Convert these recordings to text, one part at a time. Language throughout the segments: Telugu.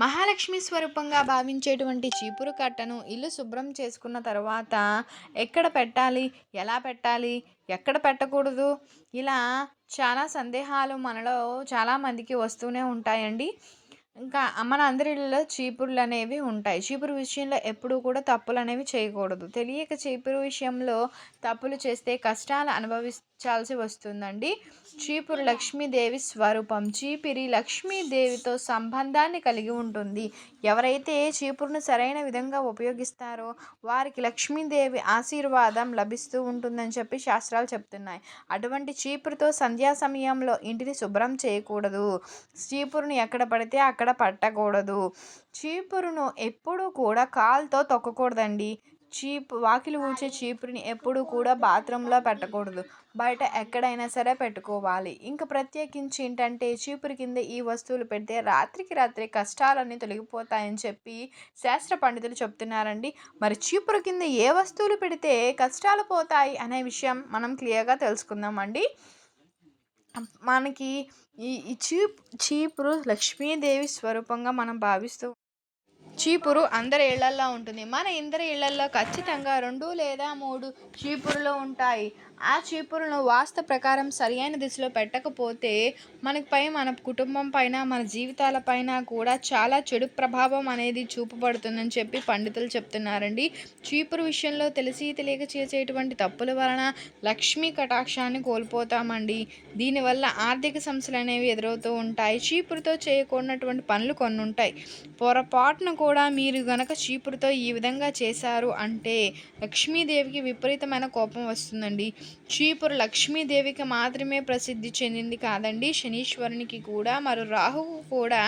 మహాలక్ష్మి స్వరూపంగా భావించేటువంటి చీపురు కట్టను ఇల్లు శుభ్రం చేసుకున్న తర్వాత ఎక్కడ పెట్టాలి? ఎలా పెట్టాలి? ఎక్కడ పెట్టకూడదు? ఇలా చాలా సందేహాలు మనలో చాలామందికి వస్తూనే ఉంటాయండి. ఇంకా మన అందరి ఇళ్ళలో చీపుర్లు అనేవి ఉంటాయి. చీపురు విషయంలో ఎప్పుడూ కూడా తప్పులు అనేవి చేయకూడదు. తెలియక చీపురు విషయంలో తప్పులు చేస్తే కష్టాలు అనుభవించాల్సి వస్తుందండి. చీపురు లక్ష్మీదేవి స్వరూపం. చీపిరి లక్ష్మీదేవితో సంబంధాన్ని కలిగి ఉంటుంది. ఎవరైతే చీపురును సరైన విధంగా ఉపయోగిస్తారో వారికి లక్ష్మీదేవి ఆశీర్వాదం లభిస్తూ ఉంటుందని చెప్పి శాస్త్రాలు చెప్తున్నాయి. అటువంటి చీపురుతో సంధ్యా సమయంలో ఇంటిని శుభ్రం చేయకూడదు. చీపురును ఎక్కడ పడితే అక్కడ పట్టకూడదు. చీపురును ఎప్పుడూ కూడా కాలుతో తొక్కకూడదండి. చీపు వాకిలి ఊడ్చే చీపురుని ఎప్పుడు కూడా బాత్రూంలో పెట్టకూడదు. బయట ఎక్కడైనా సరే పెట్టుకోవాలి. ఇంకా ప్రత్యేకించి ఏంటంటే చీపురు కింద ఈ వస్తువులు పెడితే రాత్రికి రాత్రి కష్టాలన్నీ తొలగిపోతాయని చెప్పి శాస్త్ర పండితులు చెప్తున్నారండి. మరి చీపురు కింద ఏ వస్తువులు పెడితే కష్టాలు పోతాయి అనే విషయం మనం క్లియర్గా తెలుసుకుందామండి. మనకి ఈ ఈ చీప్ చీపురు లక్ష్మీదేవి స్వరూపంగా మనం భావిస్తూ చీపురు అందరి ఇళ్ళల్లో ఉంటుంది. మన ఇందరి ఇళ్ళల్లో ఖచ్చితంగా రెండు లేదా మూడు చీపురులు ఉంటాయి. ఆ చీపురును వాస్తు ప్రకారం సరియైన దిశలో పెట్టకపోతే మనపై మన కుటుంబం పైన మన జీవితాల పైన కూడా చాలా చెడు ప్రభావం అనేది చూపబడుతుందని చెప్పి పండితులు చెప్తున్నారండి. చీపురు విషయంలో తెలిసి తెలియక చేసేటువంటి తప్పుల వలన లక్ష్మీ కటాక్షాన్ని కోల్పోతామండి. దీనివల్ల ఆర్థిక సమస్యలు అనేవి ఎదురవుతూ ఉంటాయి. చీపురుతో చేయకూడనటువంటి పనులు కొన్ని ఉంటాయి. పొరపాటున కూడా మీరు గనక చీపురుతో ఈ విధంగా చేశారు అంటే లక్ష్మీదేవికి విపరీతమైన కోపం వస్తుందండి. చీపురు లక్ష్మీదేవికి మాత్రమే ప్రసిద్ధి చెందింది కాదండి. శనీశ్వరునికి కూడా మరో రాహువు కూడా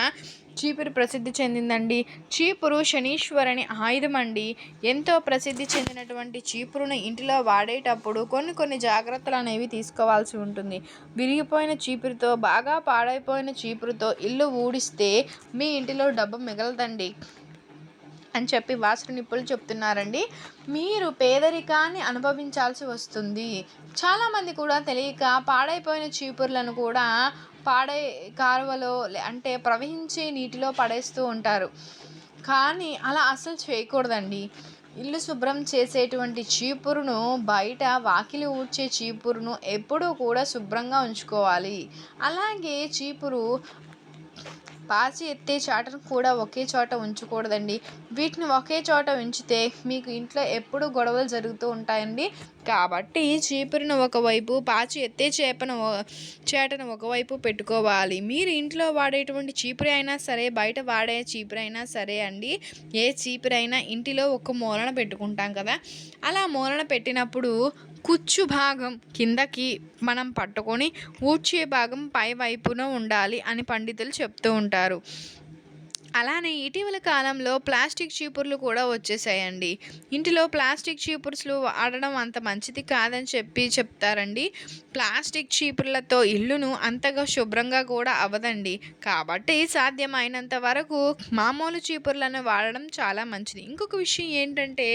చీపురు ప్రసిద్ధి చెందిందండి. చీపురు శనీశ్వరుని ఆయుధం అండి. ఎంతో ప్రసిద్ధి చెందినటువంటి చీపురును ఇంటిలో వాడేటప్పుడు కొన్ని కొన్ని జాగ్రత్తలు అనేవి తీసుకోవాల్సి ఉంటుంది. విరిగిపోయిన చీపురుతో బాగా పాడైపోయిన చీపురుతో ఇల్లు ఊడిస్తే మీ ఇంటిలో డబ్బు మిగలదండి. అని చెప్పి వాస్తు నిపుణులు చెప్తున్నారండి. మీరు పేదరికాన్ని అనుభవించాల్సి వస్తుంది. చాలామంది కూడా తెలియక పాడైపోయిన చీపుర్లను కూడా పాడై కాలువలో అంటే ప్రవహించే నీటిలో పడేస్తూ ఉంటారు. కానీ అలా అసలు చేయకూడదండి. ఇల్లు శుభ్రం చేసేటువంటి చీపురును బయట వాకిలి ఊడ్చే చీపురును ఎప్పుడూ కూడా శుభ్రంగా ఉంచుకోవాలి. అలాగే చీపురు పాచి ఎత్తే చాటను కూడా ఒకే చోట ఉంచకూడదండి. వీటిని ఒకే చోట ఉంచితే మీకు ఇంట్లో ఎప్పుడు గొడవలు జరుగుతూ ఉంటాయండి. కాబట్టి చీపురును ఒకవైపు పాచి ఎత్తే చేపను చేటను ఒకవైపు పెట్టుకోవాలి. మీరు ఇంట్లో వాడేటువంటి చీపురు అయినా సరే బయట వాడే చీపురు అయినా సరే అండి. ఏ చీపురైనా ఇంటిలో ఒక మూలన పెట్టుకుంటాం కదా. అలా మూలన పెట్టినప్పుడు కుచ్చు భాగం కిందకి మనం పట్టుకొని ఊడ్చే భాగం పై వైపున ఉండాలి అని పండితులు చెప్తూ ఉంటారు. అలానే ఇటీవల కాలంలో ప్లాస్టిక్ చీపుర్లు కూడా వచ్చేసాయండి. ఇంటిలో ప్లాస్టిక్ చీపుర్స్లు వాడడం అంత మంచిది కాదని చెప్పి చెప్తారండి. ప్లాస్టిక్ చీపుర్లతో ఇల్లును అంతగా శుభ్రంగా కూడా అవ్వదండి. కాబట్టి సాధ్యమైనంత వరకు మామూలు చీపుర్లను వాడడం చాలా మంచిది. ఇంకొక విషయం ఏంటంటే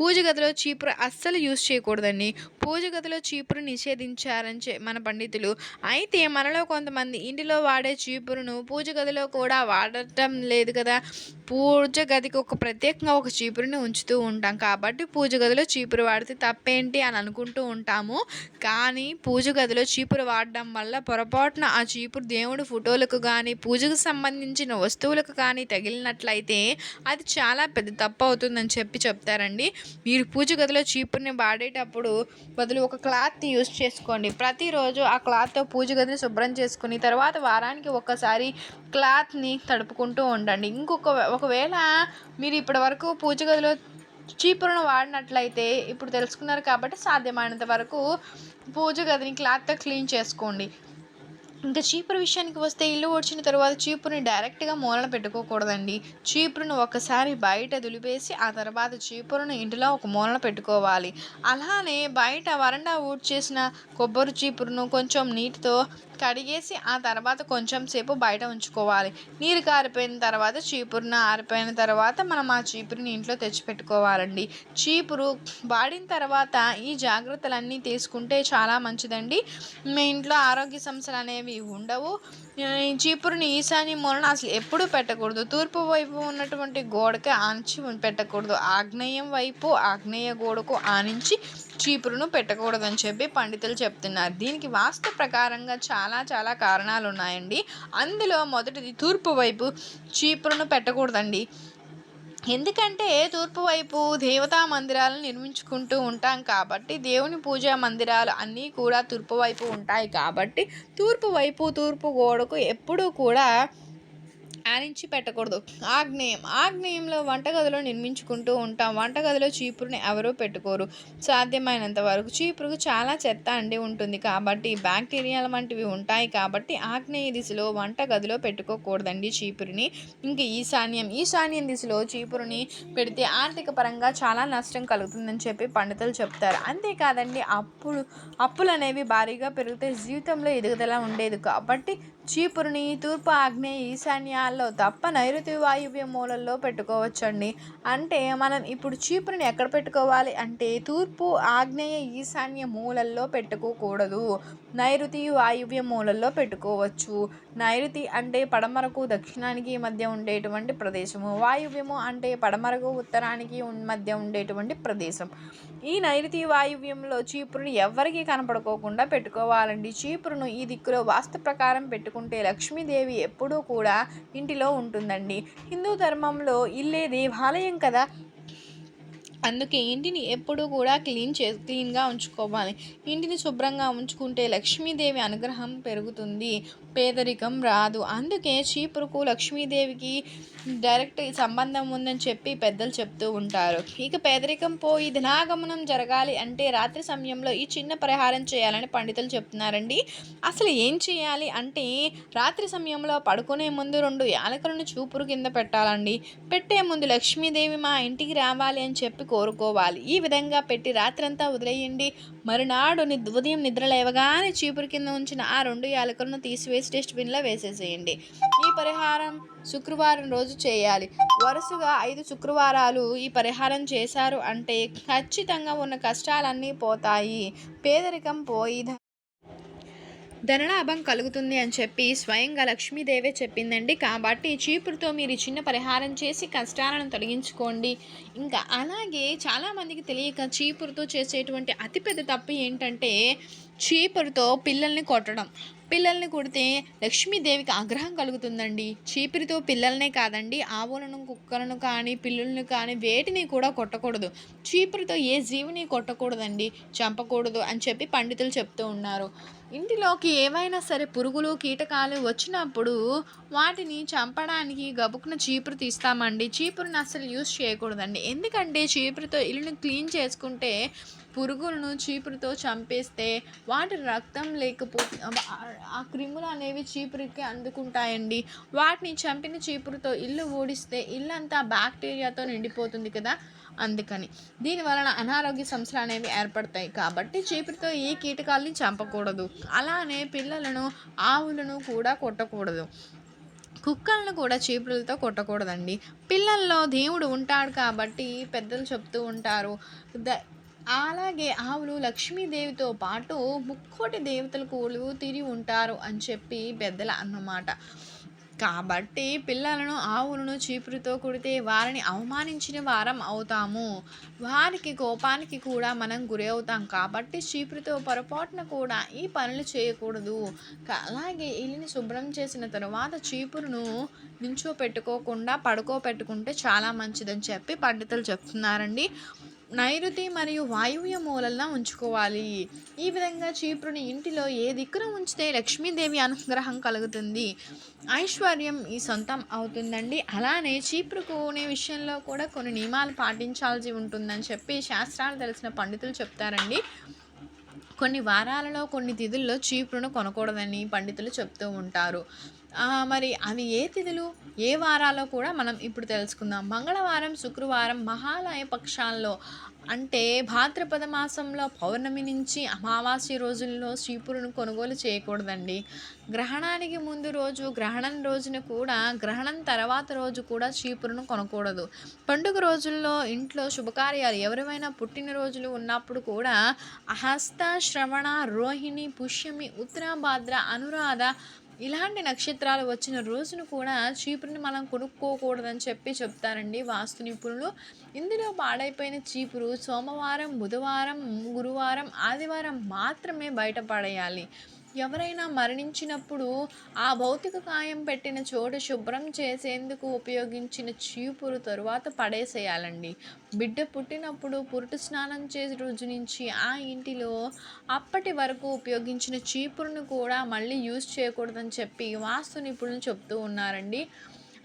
పూజ గదిలో చీపురు అస్సలు యూజ్ చేయకూడదండి. పూజ గదిలో చీపురు నిషేధించారని చె మన పండితులు. అయితే మనలో కొంతమంది ఇంటిలో వాడే చీపురును పూజ గదిలో కూడా వాడటం లేదు. కదా. పూజ గదికి ఒక ప్రత్యేకంగా ఒక చీపురుని ఉంచుతూ ఉంటాం. కాబట్టి పూజ గదిలో చీపురు వాడితే తప్పేంటి అని అనుకుంటూ ఉంటాము. కానీ పూజ గదిలో చీపురు వాడడం వల్ల పొరపాటున ఆ చీపురు దేవుడి ఫోటోలకు కానీ పూజకు సంబంధించిన వస్తువులకు కానీ తగిలినట్లయితే అది చాలా పెద్ద తప్పు అవుతుందని చెప్పి చెప్తారండి. మీరు పూజ గదిలో చీపురుని వాడేటప్పుడు బదులు ఒక క్లాత్ని యూస్ చేసుకోండి. ప్రతిరోజు ఆ క్లాత్తో పూజ గదిని శుభ్రం చేసుకుని తర్వాత వారానికి ఒక్కసారి క్లాత్ని తడుపుకుంటూ ఉండండి. ఇంకొక ఒకవేళ మీరు ఇప్పటి వరకు పూజ గదిలో చీపురును వాడినట్లయితే ఇప్పుడు తెలుసుకున్నారు కాబట్టి సాధ్యమైనంత వరకు పూజ గదిని క్లాత్తో క్లీన్ చేసుకోండి. ఇంకా చీపురు విషయానికి వస్తే ఇల్లు ఊడ్చిన తర్వాత చీపురుని డైరెక్ట్గా మూలన పెట్టుకోకూడదండి. చీపురును ఒకసారి బయట దులిపేసి ఆ తర్వాత చీపురును ఇంటిలో ఒక మూలన పెట్టుకోవాలి. అలానే బయట వరండా ఊడ్చేసిన కొబ్బరి చీపురును కొంచెం నీటితో కడిగేసి ఆ తర్వాత కొంచెం సేపు బయట ఉంచుకోవాలి. నీరు కారిపోయిన తర్వాత చీపురున ఆరిపోయిన తర్వాత మనం ఆ చీపురుని ఇంట్లో తెచ్చిపెట్టుకోవాలండి. చీపురు వాడిన తర్వాత ఈ జాగ్రత్తలన్నీ తీసుకుంటే చాలా మంచిదండి. మీ ఇంట్లో ఆరోగ్య సమస్యలు అనేవి ఉండవు. ఈ చీపురుని ఈశాన్య మూలన అసలు ఎప్పుడూ పెట్టకూడదు. తూర్పు వైపు ఉన్నటువంటి గోడకి ఆనించి పెట్టకూడదు. ఆగ్నేయం వైపు ఆగ్నేయ గోడకు ఆనించి చీపురును పెట్టకూడదని చెప్పి పండితులు చెప్తున్నారు. దీనికి వాస్తు ప్రకారంగా చాలా చాలా కారణాలు ఉన్నాయండి అందులో మొదటిది తూర్పు వైపు చీపురును పెట్టకూడదండి. ఎందుకంటే తూర్పు వైపు దేవతా మందిరాలను నిర్మించుకుంటూ ఉంటాం కాబట్టి దేవుని పూజా మందిరాలు అన్నీ కూడా తూర్పు వైపు ఉంటాయి కాబట్టి తూర్పు వైపు తూర్పు గోడకు ఎప్పుడూ కూడా ఆనించి పెట్టకూడదు. ఆగ్నేయం. ఆగ్నేయంలో వంటగదిలో నిర్మించుకుంటూ ఉంటాం. వంటగదిలో చీపురుని ఎవరూ పెట్టుకోరు. సాధ్యమైనంత వరకు చీపురుకు చాలా చెత్త అండి ఉంటుంది. కాబట్టి బ్యాక్టీరియాల వంటివి ఉంటాయి. కాబట్టి ఆగ్నేయ దిశలో వంటగదిలో పెట్టుకోకూడదండి చీపురుని. ఇంక ఈశాన్యం. ఈశాన్యం దిశలో చీపురుని పెడితే ఆర్థిక పరంగా చాలా నష్టం కలుగుతుందని చెప్పి పండితులు చెప్తారు. అంతేకాదండి అప్పులు. అప్పులు అనేవి భారీగా పెరిగితే జీవితంలో ఎదుగుదల ఉండేది. కాబట్టి చీపురుని తూర్పు ఆగ్నేయ ఈశాన్యాల్లో తప్ప నైరుతి వాయువ్య మూలల్లో పెట్టుకోవచ్చండి. అంటే మనం ఇప్పుడు చీపురుని ఎక్కడ పెట్టుకోవాలి అంటే తూర్పు ఆగ్నేయ ఈశాన్య మూలల్లో పెట్టుకోకూడదు. నైరుతి వాయువ్య మూలల్లో పెట్టుకోవచ్చు. నైరుతి అంటే పడమరకు దక్షిణానికి మధ్య ఉండేటువంటి ప్రదేశము. వాయువ్యము అంటే పడమరకు ఉత్తరానికి మధ్య ఉండేటువంటి ప్రదేశం. ఈ నైరుతి వాయువ్యంలో చీపురుని ఎవరికీ కనపడుకోకుండా పెట్టుకోవాలండి. చీపురును ఈ దిక్కులో వాస్తు ప్రకారం పెట్టుకో పెట్టుకుంటే లక్ష్మీదేవి ఎప్పుడూ కూడా ఇంటిలో ఉంటుందండి. హిందూ ధర్మంలో ఇల్లే దేవాలయం కదా. అందుకే ఇంటిని ఎప్పుడూ కూడా క్లీన్ చే క్లీన్గా ఉంచుకోవాలి. ఇంటిని శుభ్రంగా ఉంచుకుంటే లక్ష్మీదేవి అనుగ్రహం పెరుగుతుంది. పేదరికం రాదు. అందుకే చీపురుకు లక్ష్మీదేవికి డైరెక్ట్ సంబంధం ఉందని చెప్పి పెద్దలు చెప్తూ ఉంటారు. ఇక పేదరికం పోయి ధనాగమనం జరగాలి అంటే రాత్రి సమయంలో ఈ చిన్న పరిహారం చేయాలని పండితులు చెప్తున్నారండి. అసలు ఏం చేయాలి అంటే రాత్రి సమయంలో పడుకునే ముందు రెండు యాలకులను చూపురు కింద పెట్టాలండి. పెట్టే ముందు లక్ష్మీదేవి మా ఇంటికి రావాలి అని చెప్పి కోరుకోవాలి. ఈ విధంగా పెట్టి రాత్రంతా వదిలేయండి. మరునాడు ని ఉదయం నిద్ర లేవగానే చీపురు కింద ఉంచిన ఆ రెండు యాలకులను తీసివేసి డస్ట్బిన్లో వేసేసేయండి. ఈ పరిహారం శుక్రవారం రోజు చేయాలి. వరుసగా ఐదు శుక్రవారాలు ఈ పరిహారం చేశారు అంటే ఖచ్చితంగా ఉన్న కష్టాలన్నీ పోతాయి. పేదరికం పోయి ధనలాభం కలుగుతుంది అని చెప్పి స్వయంగా లక్ష్మీదేవే చెప్పిందండి. కాబట్టి చీపురుతో మీరు చిన్న పరిహారం చేసి కష్టాలను తొలగించుకోండి. ఇంకా అలాగే చాలామందికి తెలియక చీపురుతో చేసేటువంటి అతిపెద్ద తప్పు ఏంటంటే చీపురుతో పిల్లల్ని కొట్టడం. పిల్లల్ని కొడితే లక్ష్మీదేవికి ఆగ్రహం కలుగుతుందండి. చీపురితో పిల్లల్నే కాదండి ఆవులను కుక్కలను కానీ పిల్లులను కానీ వేటిని కూడా కొట్టకూడదు. చీపురితో ఏ జీవిని కొట్టకూడదండి చంపకూడదు అని చెప్పి పండితులు చెప్తూ ఉన్నారు. ఇంటిలోకి ఏవైనా సరే పురుగులు కీటకాలు వచ్చినప్పుడు వాటిని చంపడానికి గబుకున చీపురు తీస్తామండి. చీపురుని అసలు యూస్ చేయకూడదండి. ఎందుకంటే చీపురుతో ఇల్లుని క్లీన్ చేసుకుంటే పురుగులను చీపురుతో చంపేస్తే వాటి రక్తం లేకపోతే ఆ క్రిములు అనేవి చీపురుకి అందుకుంటాయండి. వాటిని చంపిన చీపురుతో ఇల్లు ఊడిస్తే ఇల్లంతా బ్యాక్టీరియాతో నిండిపోతుంది కదా అందుకని. దీనివలన అనారోగ్య సమస్యలు అనేవి ఏర్పడతాయి కాబట్టి చీపురుతో ఏ కీటకాలని చంపకూడదు. అలానే పిల్లలను ఆవులను కూడా కొట్టకూడదు. కుక్కలను కూడా చీపురులతో కొట్టకూడదండి. పిల్లల్లో దేవుడు ఉంటాడు కాబట్టి పెద్దలు చెప్తూ ఉంటారు. ద అలాగే ఆవులు లక్ష్మీదేవితో పాటు ముక్కోటి దేవతలు కూలు తిరిగి ఉంటారు అని చెప్పి పెద్దల అన్నమాట. కాబట్టి పిల్లలను ఆవులను చీపురుతో కొడితే వారిని అవమానించిన వారం అవుతాము. వారికి కోపానికి కూడా మనం గురి అవుతాం. కాబట్టి చీపురుతో పొరపాటున కూడా ఈ పనులు చేయకూడదు. అలాగే ఇల్లుని శుభ్రం చేసిన తర్వాత చీపురును నించో పెట్టుకోకుండా పడుకోబెట్టుకుంటే చాలా మంచిదని చెప్పి పండితులు చెప్తున్నారండి. నైరుతి మరియు వాయువ్య మూలల్లో ఉంచుకోవాలి. ఈ విధంగా చీపురుని ఇంటిలో ఏ దిక్కున ఉంచితే లక్ష్మీదేవి అనుగ్రహం కలుగుతుంది. ఐశ్వర్యం ఈ సొంతం అవుతుందండి. అలానే చీపురు కొనే విషయంలో కూడా కొన్ని నియమాలు పాటించాల్సి ఉంటుందని చెప్పి శాస్త్రాలు తెలిసిన పండితులు చెప్తారండి. కొన్ని వారాలలో కొన్ని తిథుల్లో చీపురును కొనకూడదని పండితులు చెప్తూ ఉంటారు. మరి అవి ఏ తిథులు? ఏ వారాలో కూడా మనం ఇప్పుడు తెలుసుకుందాం. మంగళవారం శుక్రవారం మహాలయ పక్షాల్లో అంటే భాద్రపద మాసంలో పౌర్ణమి నుంచి అమావాస్య రోజుల్లో శ్రీపురును కొనుగోలు చేయకూడదండి. గ్రహణానికి ముందు రోజు గ్రహణం రోజున కూడా గ్రహణం తర్వాత రోజు కూడా శ్రీపురును కొనకూడదు. పండుగ రోజుల్లో ఇంట్లో శుభకార్యాలు ఎవరివైనా పుట్టినరోజులు ఉన్నప్పుడు కూడా హస్త శ్రవణ రోహిణి పుష్యమి ఉత్తరాభాద్ర అనురాధ ఇలాంటి నక్షత్రాలు వచ్చిన రోజును కూడా చీపురుని మనం కొనుక్కోకూడదని చెప్పి చెప్తారండి వాస్తు నిపుణులు. ఇందులో పాడైపోయిన చీపురు సోమవారం బుధవారం గురువారం ఆదివారం మాత్రమే బయటపడేయాలి. ఎవరైనా మరణించినప్పుడు ఆ భౌతిక కాయం పెట్టిన చోటు శుభ్రం చేసేందుకు ఉపయోగించిన చీపురు తరువాత పడేసేయాలండి. బిడ్డ పుట్టినప్పుడు పురుటు స్నానం చేసే రోజు నుంచి ఆ ఇంటిలో అప్పటి వరకు ఉపయోగించిన చీపురును కూడా మళ్ళీ యూజ్ చేయకూడదని చెప్పి వాస్తు నిపుణులు చెప్తూ ఉన్నారండి.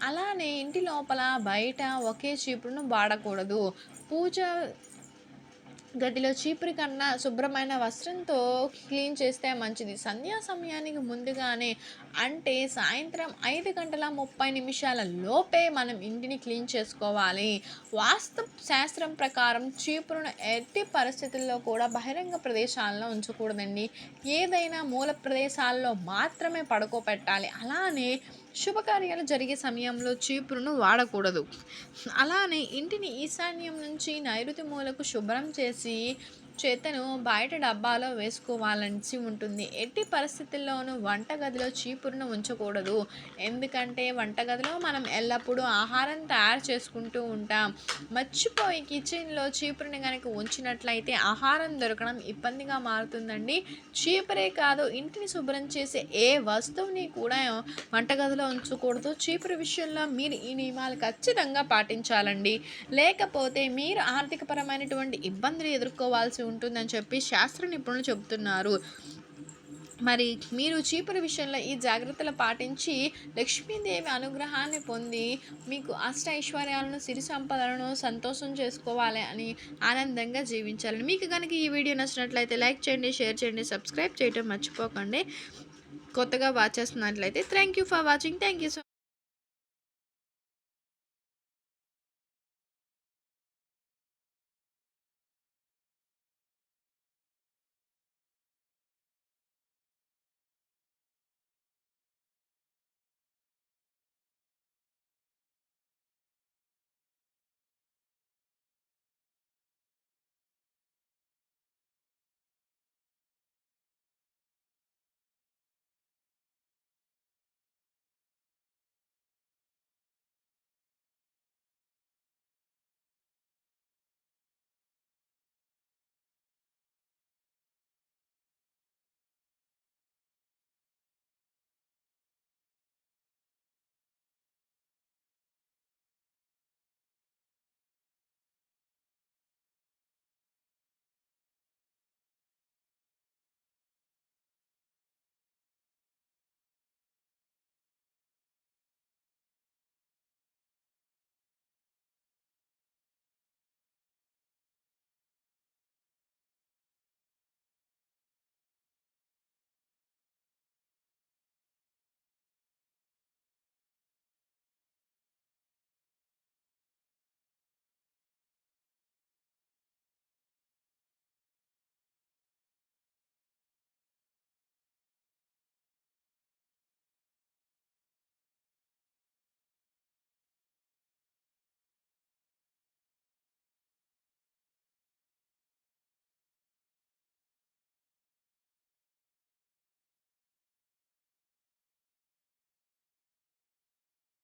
అలానే ఇంటి లోపల బయట ఒకే చీపురును వాడకూడదు. పూజ గదిలో చీపురి కన్నా శుభ్రమైన వస్త్రంతో క్లీన్ చేస్తే మంచిది. సంధ్యా సమయానికి ముందుగానే అంటే సాయంత్రం ఐదు గంటల ముప్పై నిమిషాల లోపే మనం ఇంటిని క్లీన్ చేసుకోవాలి. వాస్తు శాస్త్రం ప్రకారం చీపురును ఎట్టి పరిస్థితుల్లో కూడా బహిరంగ ప్రదేశాల్లో ఉంచకూడదండి. ఏదైనా మూల ప్రదేశాల్లో మాత్రమే పడుకోబెట్టాలి. అలానే శుభకార్యాలు జరిగే సమయంలో చీపురును వాడకూడదు. అలానే ఇంటిని ఈశాన్యం నుంచి నైరుతి మూలకు శుభ్రం చేసి చేతను బయట డబ్బాలో వేసుకోవాలని ఉంటుంది ఎట్టి పరిస్థితుల్లోనూ వంటగదిలో చీపురును ఉంచకూడదు. ఎందుకంటే వంటగదిలో మనం ఎల్లప్పుడూ ఆహారం తయారు చేసుకుంటూ ఉంటాం. మర్చిపోయి కిచెన్లో చీపురుని కనుక ఉంచినట్లయితే ఆహారం దొరకడం ఇబ్బందిగా మారుతుందండి. చీపురే కాదు ఇంటిని శుభ్రం చేసే ఏ వస్తువుని కూడా వంటగదిలో ఉంచకూడదు. చీపురు విషయంలో మీరు ఈ నియమాలు ఖచ్చితంగా పాటించాలండి. లేకపోతే మీరు ఆర్థికపరమైనటువంటి ఇబ్బందులు ఎదుర్కోవాల్సి ఉంటుందని చెప్పి శాస్త్ర నిపుణులు చెబుతున్నారు. మరి మీరు చీపురు విషయంలో ఈ జాగ్రత్తలు పాటించి లక్ష్మీదేవి అనుగ్రహాన్ని పొంది మీకు అష్ట ఐశ్వర్యాలను సిరి సంపదలను సంతోషం చేసుకోవాలి అని ఆనందంగా జీవించాలని. మీకు కనుక ఈ వీడియో నచ్చినట్లయితే లైక్ చేయండి షేర్ చేయండి సబ్స్క్రైబ్ చేయడం మర్చిపోకండి. కొత్తగా వాచ్ చేస్తున్నట్లయితే thank you for watching thank you so